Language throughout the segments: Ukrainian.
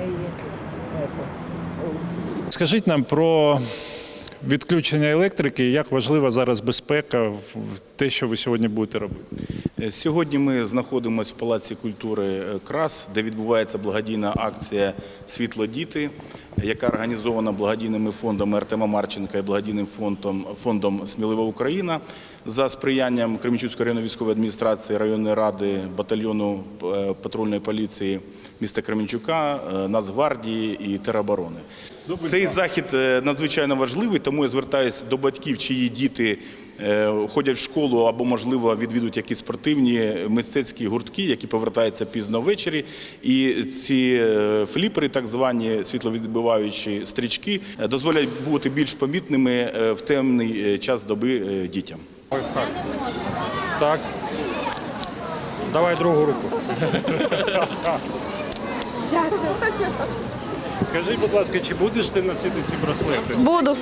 неї. Скажіть нам про відключення електрики, як важлива зараз безпека в те, що ви сьогодні будете робити. Е, Сьогодні ми знаходимося в Палаці культури е, Крас, де відбувається благодійна акція Світло діти, яка організована благодійними фондами Артема Марченка і благодійним фондом, фондом Смілива Україна за сприянням Кременчуцької районної військової адміністрації, районної ради, батальйону е, патрульної поліції міста Кременчука, Нацгвардії і тероборони. Цей захід надзвичайно важливий, тому я звертаюся до батьків, чиї діти ходять в школу або, можливо, відвідують якісь спортивні мистецькі гуртки, які повертаються пізно ввечері. І ці е, фліпери, так звані світловідбиваючі стрічки, е, дозволять бути більш помітними е, в темний е, час доби е, дітям. Так. Давай другу руку. Скажи, будь ласка, чи будеш ти носити ці браслети? Буду,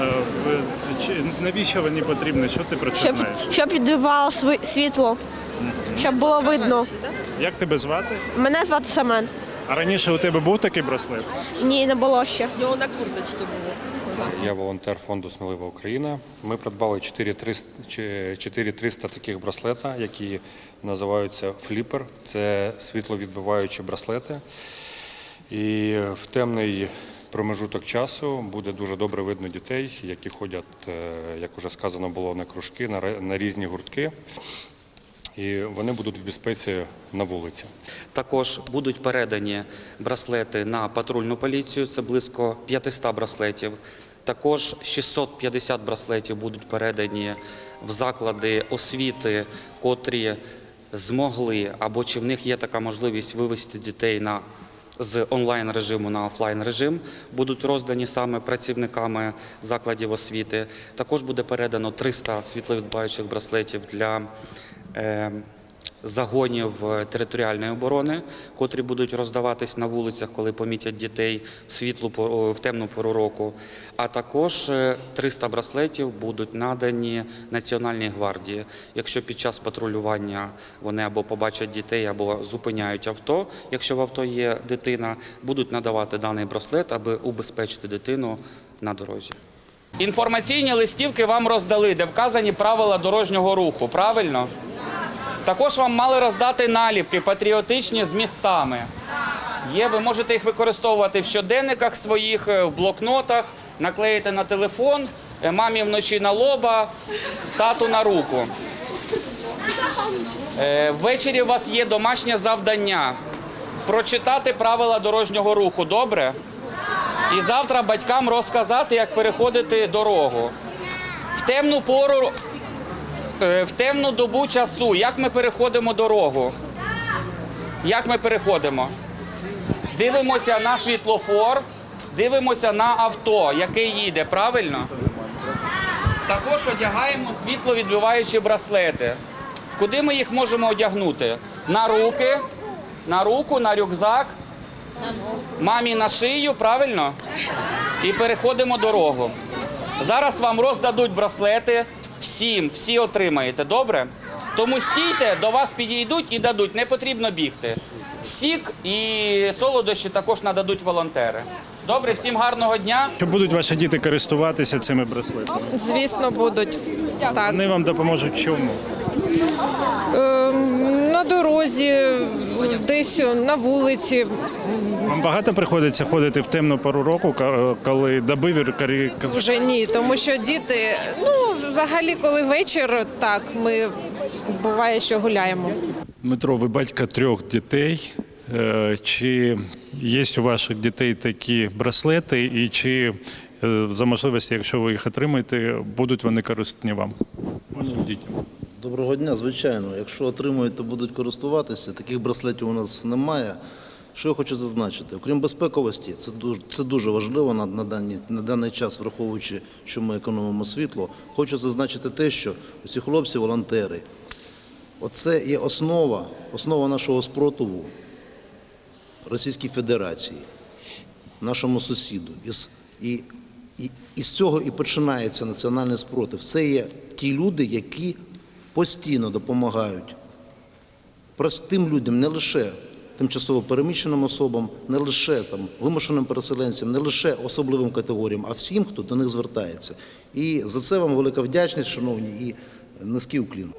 Е, в- чи- Навіщо вони потрібні? Що ти про це щоб, знаєш? щоб відбивало сви- світло, щоб було видно. Як тебе звати? Мене звати Семен. А раніше у тебе був такий браслет? Ні, не було ще. У нього на курточці було. Я волонтер фонду Смілива Україна. Ми придбали 4300 чи- 4300 таких браслета, які називаються фліпер. Це світловідбиваючі браслети. І в темний промежуток часу буде дуже добре видно дітей, які ходять, е, як вже сказано було, на кружки, на різні гуртки. І вони будуть в безпеці на вулиці. Також будуть передані браслети на патрульну поліцію. Це близько 500 браслетів. Також 650 браслетів будуть передані в заклади освіти, котрі змогли або чи в них є така можливість вивести дітей на з онлайн режиму на офлайн режим будуть роздані саме працівниками закладів освіти. Також буде передано 300 світловідбаючих браслетів для е, загонів е, територіальної оборони, котрі будуть роздаватись на вулицях, коли помітять дітей в світлу в темну пору року. А також е, 300 браслетів будуть надані Національній гвардії. Якщо під час патрулювання вони або побачать дітей, або зупиняють авто, якщо в авто є дитина, будуть надавати даний браслет, аби убезпечити дитину на дорозі. Інформаційні листівки вам роздали, де вказані правила дорожнього руху. Правильно? Також вам мали роздати наліпки патріотичні з містами. Є, ви можете їх використовувати в щоденниках своїх, е, в блокнотах, наклеїти на телефон, е, мамі вночі на лоба, тату на руку. Е, Ввечері у вас є домашнє завдання прочитати правила дорожнього руху. Добре? І завтра батькам розказати, як переходити дорогу. В темну пору, в темну добу часу, як ми переходимо дорогу? Як ми переходимо? Дивимося на світлофор, дивимося на авто, яке їде, правильно? Також одягаємо світловідбиваючі браслети. Куди ми їх можемо одягнути? На руки, на руку, на рюкзак, мамі на шию, правильно? І переходимо дорогу. Зараз вам роздадуть браслети. Всім, всі отримаєте, добре? Тому стійте, до вас підійдуть і дадуть. Не потрібно бігти. Сік і солодощі також нададуть волонтери. Добре, всім гарного дня. Чи будуть ваші діти користуватися цими браслетами? Звісно, будуть. Так. Вони вам допоможуть чому? Ем, дорозі, десь на вулиці. Вам багато приходиться ходити в темну пору року, ка- коли доби вір- Вже ні, тому що діти, ну, взагалі, коли вечір, так, ми буває, що гуляємо. Дмитро, ви батько трьох дітей. Е, Чи є у ваших дітей такі браслети, і чи е, за можливості, якщо ви їх отримаєте, будуть вони корисні вам? Вашим дітям. Доброго дня, звичайно. Якщо отримують, то будуть користуватися. Таких браслетів у нас немає. Що я хочу зазначити? Окрім безпековості, це дуже, це дуже важливо на, на, дані, на даний час, враховуючи, що ми економимо світло. Хочу зазначити те, що ці хлопці, волонтери, оце є основа, основа нашого спротиву Російській Федерації, нашому сусіду. І, і, і з цього і починається національний спротив. Це є ті люди, які постійно допомагають простим людям, не лише тимчасово переміщеним особам, не лише там вимушеним переселенцям, не лише особливим категоріям, а всім, хто до них звертається. І за це вам велика вдячність, шановні, і низький уклін.